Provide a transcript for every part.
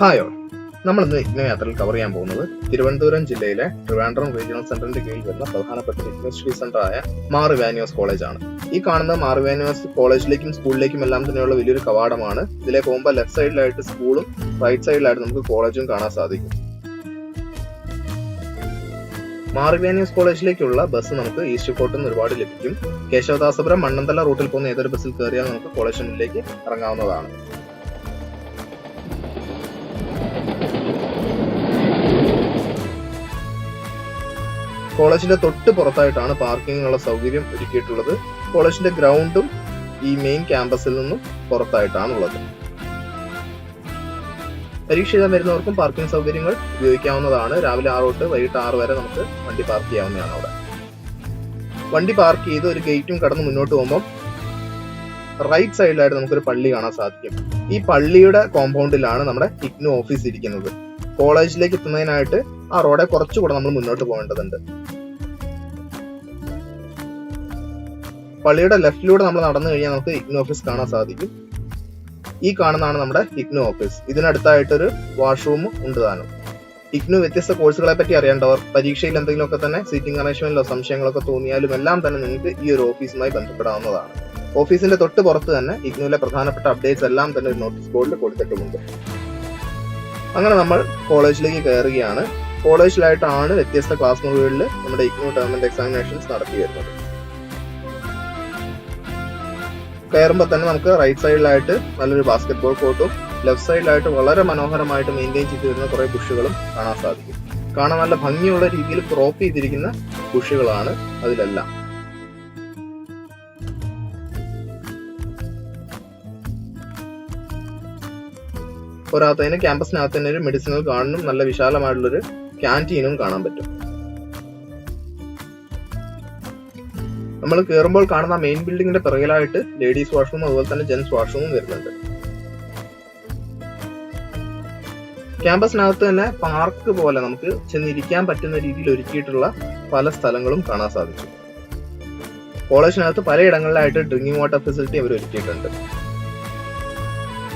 ഹായോ. ഇഗ്നോ യാത്രയിൽ കവർ ചെയ്യാൻ പോകുന്നത് തിരുവനന്തപുരം ജില്ലയിലെ ട്രിവാൻഡ്രം റീജിയണൽ സെന്ററിന്റെ കീഴിൽ വരുന്ന പ്രധാനപ്പെട്ട മാർ വാനിയോസ് കോളേജ് ആണ്. ഈ കാണുന്ന മാർ വാനിയോസ് കോളേജിലേക്കും സ്കൂളിലേക്കും എല്ലാം തന്നെയുള്ള വലിയൊരു കവാടമാണ്. ഇതിലെ പോകുമ്പോൾ ലെഫ്റ്റ് സൈഡിലായിട്ട് സ്കൂളും റൈറ്റ് സൈഡിലായിട്ട് നമുക്ക് കോളേജും കാണാൻ സാധിക്കും. മാർവാനിയസ് കോളേജിലേക്കുള്ള ബസ് നമുക്ക് ഈസ്റ്റ് കോട്ടിൽ നിന്ന് ഒരുപാട് ലഭിക്കും. കേശവദാസപുരം മണ്ണന്തല റൂട്ടിൽ പോകുന്ന ഏതൊരു ബസ്സിൽ കയറിയാൽ നമുക്ക് കോളേജ് ഇറങ്ങാവുന്നതാണ്. കോളേജിന്റെ തൊട്ട് പുറത്തായിട്ടാണ് പാർക്കിങ്ങിനുള്ള സൗകര്യം ഒരുക്കിയിട്ടുള്ളത്. കോളേജിന്റെ ഗ്രൗണ്ടും ഈ മെയിൻ ക്യാമ്പസിൽ നിന്നും പുറത്തായിട്ടാണ് ഉള്ളത് പരീക്ഷ എഴുതാൻ വരുന്നവർക്കും പാർക്കിംഗ് സൗകര്യങ്ങൾ ഉപയോഗിക്കാവുന്നതാണ്. രാവിലെ ആറ് തൊട്ട് വൈകിട്ട് ആറ് വരെ നമുക്ക് വണ്ടി പാർക്ക് ചെയ്യാവുന്നതാണ് അവിടെ. വണ്ടി പാർക്ക് ചെയ്ത് ഒരു ഗേറ്റും കടന്ന് മുന്നോട്ട് പോകുമ്പോൾ റൈറ്റ് സൈഡിലായിട്ട് നമുക്കൊരു പള്ളി കാണാൻ സാധിക്കും. ഈ പള്ളിയുടെ കോമ്പൗണ്ടിലാണ് നമ്മുടെ ഇഗ്നു ഓഫീസ് ഇരിക്കുന്നത്. കോളേജിലേക്ക് എത്തുന്നതിനായിട്ട് ആ റോഡെ കുറച്ചുകൂടെ നമ്മൾ മുന്നോട്ട് പോകേണ്ടതുണ്ട്. പള്ളിയുടെ ലെഫ്റ്റിലൂടെ നമ്മൾ നടന്നു കഴിഞ്ഞാൽ നമുക്ക് ഇഗ്നു ഓഫീസ് കാണാൻ സാധിക്കും. ഈ കാണുന്നതാണ് നമ്മുടെ ഇഗ്നു ഓഫീസ്. ഇതിനടുത്തായിട്ടൊരു വാഷ്റൂം ഉണ്ട് താനും. ഇഗ്നു വ്യത്യസ്ത കോഴ്സുകളെ പറ്റി അറിയേണ്ടവർ പരീക്ഷയിൽ എന്തെങ്കിലുമൊക്കെ തന്നെ സീറ്റിംഗ് അറേഞ്ച്മെന്റിലോ സംശയങ്ങളൊക്കെ തോന്നിയാലും എല്ലാം തന്നെ നിങ്ങൾക്ക് ഈ ഒരു ഓഫീസുമായി ബന്ധപ്പെടാവുന്നതാണ്. ഓഫീസിന്റെ തൊട്ട് പുറത്ത് തന്നെ ഇഗ്നുവിലെ പ്രധാനപ്പെട്ട അപ്ഡേറ്റ്സ് എല്ലാം തന്നെ ഒരു നോട്ടീസ് ബോർഡിൽ കൊടുത്തിട്ടുമുണ്ട്. അങ്ങനെ നമ്മൾ കോളേജിലേക്ക് കയറുകയാണ്. കോളേജിലായിട്ടാണ് വ്യത്യസ്ത ക്ലാസ് മുറികളിൽ നമ്മുടെ ഇഗ്നോ ടേമിന്റെ എക്സാമിനേഷൻസ് നടത്തി വരുന്നത്. കയറുമ്പോൾ തന്നെ നമുക്ക് റൈറ്റ് സൈഡിലായിട്ട് നല്ലൊരു ബാസ്കറ്റ് ബോൾ കോർട്ടും ലെഫ്റ്റ് സൈഡിലായിട്ട് വളരെ മനോഹരമായിട്ട് മെയിന്റെയിൻ ചെയ്ത് വരുന്ന കുറെ ബുഷുകളും കാണാൻ സാധിക്കും. കാണാൻ നല്ല ഭംഗിയുള്ള രീതിയിൽ ക്രോപ്പ് ചെയ്തിരിക്കുന്ന ബുഷുകളാണ് അതിലെല്ലാം. പോരാത്തതിന് ക്യാമ്പസിനകത്ത് തന്നെ ഒരു മെഡിസിനൽ ഗാർഡനും നല്ല വിശാലമായിട്ടുള്ളൊരു ക്യാന്റീനും കാണാൻ പറ്റും. നമ്മൾ കയറുമ്പോൾ കാണുന്ന മെയിൻ ബിൽഡിങ്ങിന്റെ പിറകിലായിട്ട് ലേഡീസ് വാഷ്റൂം അതുപോലെ തന്നെ ജെന്റ്സ് വാഷ്റൂമും വരുന്നുണ്ട്. ക്യാമ്പസിനകത്ത് തന്നെ പാർക്ക് പോലെ നമുക്ക് ചെന്നിരിക്കാൻ പറ്റുന്ന രീതിയിൽ ഒരുക്കിയിട്ടുള്ള പല സ്ഥലങ്ങളും കാണാൻ സാധിച്ചു. കോളേജിനകത്ത് പലയിടങ്ങളിലായിട്ട് ഡ്രിങ്കിങ് വാട്ടർ ഫെസിലിറ്റി അവർ ഒരുക്കിയിട്ടുണ്ട്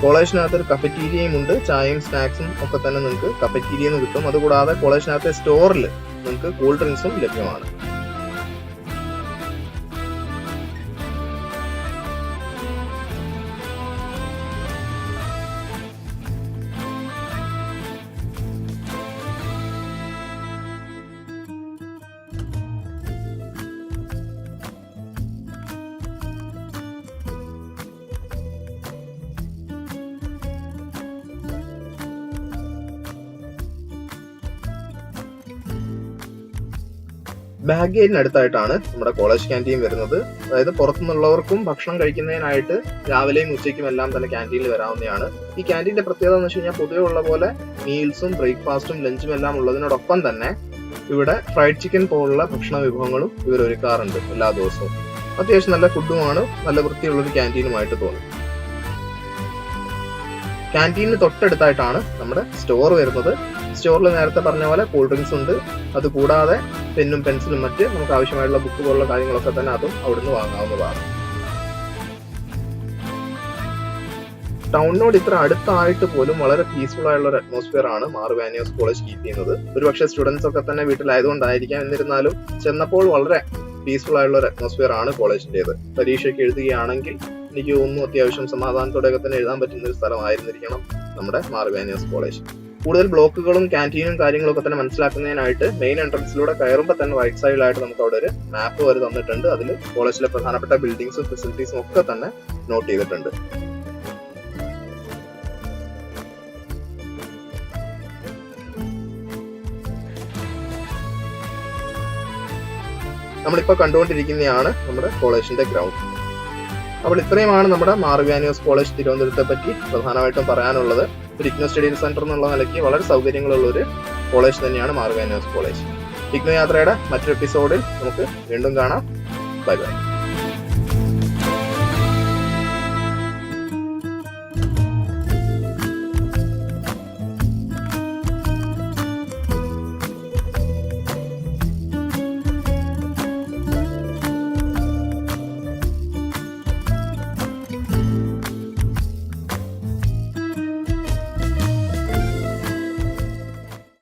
കോളേജിനകത്ത് ഒരു കഫറ്റീരിയയും ഉണ്ട്. ചായയും സ്നാക്സും ഒക്കെ തന്നെ നിങ്ങൾക്ക് കഫറ്റീരിയയിൽ നിന്ന് കിട്ടും. അതുകൂടാതെ കോളേജിനകത്തെ സ്റ്റോറിൽ നിങ്ങൾക്ക് കൂൾ ഡ്രിങ്ക്സും ലഭ്യമാണ്. ബാക്ക് അടുത്തായിട്ടാണ് നമ്മുടെ കോളേജ് ക്യാന്റീൻ വരുന്നത്. അതായത് പുറത്തുനിന്നുള്ളവർക്കും ഭക്ഷണം കഴിക്കുന്നതിനായിട്ട് രാവിലെയും ഉച്ചയ്ക്കും എല്ലാം തന്നെ ക്യാന്റീനിൽ വരാവുന്നതാണ്. ഈ ക്യാന്റീന്റെ പ്രത്യേകത എന്ന് വെച്ച് കഴിഞ്ഞാൽ പൊതുവെ ഉള്ള പോലെ മീൽസും ബ്രേക്ക്ഫാസ്റ്റും ലഞ്ചും എല്ലാം ഉള്ളതിനോടൊപ്പം തന്നെ ഇവിടെ ഫ്രൈഡ് ചിക്കൻ പോലുള്ള ഭക്ഷണ വിഭവങ്ങളും ഇവർ ഒരുക്കാറുണ്ട് എല്ലാ ദിവസവും. അത്യാവശ്യം നല്ല ഫുഡുമാണ് നല്ല വൃത്തിയുള്ളൊരു ക്യാന്റീനുമായിട്ട് തോന്നി ക്യാന്റീനിന് തൊട്ടടുത്തായിട്ടാണ് നമ്മുടെ സ്റ്റോർ വരുന്നത്. സ്റ്റോറിൽ നേരത്തെ പറഞ്ഞ പോലെ കൂൾ ഡ്രിങ്ക്സ് ഉണ്ട്. അത് കൂടാതെ പെന്നും പെൻസിലും മറ്റ് നമുക്ക് ആവശ്യമായിട്ടുള്ള ബുക്ക് പോലുള്ള കാര്യങ്ങളൊക്കെ തന്നെ അതും അവിടുന്ന് വാങ്ങാവുന്നതാണ്. ടൗണിനോട് ഇത്ര അടുത്തായിട്ട് പോലും വളരെ പീസ്ഫുൾ ആയുള്ള ഒരു അറ്റ്മോസ്ഫിയർ ആണ് മാർവാനിയോസ് കോളേജ് കീപ്പ് ചെയ്യുന്നത്. ഒരുപക്ഷെ സ്റ്റുഡൻസ് ഒക്കെ തന്നെ വീട്ടിലായതുകൊണ്ടായിരിക്കാം എന്നിരുന്നാലും ചെന്നപ്പോൾ വളരെ പീസ്ഫുൾ ആയിട്ടുള്ള ഒരു അറ്റ്മോസ്ഫിയർ ആണ് കോളേജിന്റേത് പരീക്ഷയ്ക്ക് എഴുതുകയാണെങ്കിൽ എനിക്ക് ഒന്നും അത്യാവശ്യം സമാധാനത്തോടെയൊക്കെ തന്നെ എഴുതാൻ പറ്റുന്ന ഒരു സ്ഥലമായിരുന്നിരിക്കണം നമ്മുടെ മാർവാനിയോസ് കോളേജ് കൂടുതൽ ബ്ലോക്കുകളും ക്യാന്റീനും കാര്യങ്ങളൊക്കെ തന്നെ മനസ്സിലാക്കുന്നതിനായിട്ട് മെയിൻ എൻട്രൻസിലൂടെ കയറുമ്പോൾ തന്നെ റൈറ്റ് സൈഡിലായിട്ട് നമുക്ക് അവിടെ ഒരു മാപ്പ് വരെ തന്നിട്ടുണ്ട്. അതിൽ കോളേജിലെ പ്രധാനപ്പെട്ട ബിൽഡിങ്സും ഫെസിലിറ്റീസും ഒക്കെ തന്നെ നോട്ട് ചെയ്തിട്ടുണ്ട്. നമ്മളിപ്പോൾ കണ്ടുകൊണ്ടിരിക്കുന്നതാണ് നമ്മുടെ കോളേജിന്റെ ഗ്രൗണ്ട് അപ്പോൾ ഇത്രയുമാണ് നമ്മുടെ മാർഗാനിയോസ് കോളേജ് തിരുവനന്തപുരത്തെ പറ്റി പ്രധാനമായിട്ടും പറയാനുള്ളത്. ഒരു ഇഗ്നോ സ്റ്റഡി സെന്റർ എന്നുള്ള നിലയ്ക്ക് വളരെ സൗകര്യങ്ങളുള്ള ഒരു കോളേജ് തന്നെയാണ് മാർഗാനിയോസ് കോളേജ്. ഇഗ്നോ യാത്രയുടെ മറ്റൊരു എപ്പിസോഡിൽ നമുക്ക് വീണ്ടും കാണാം. Bye bye.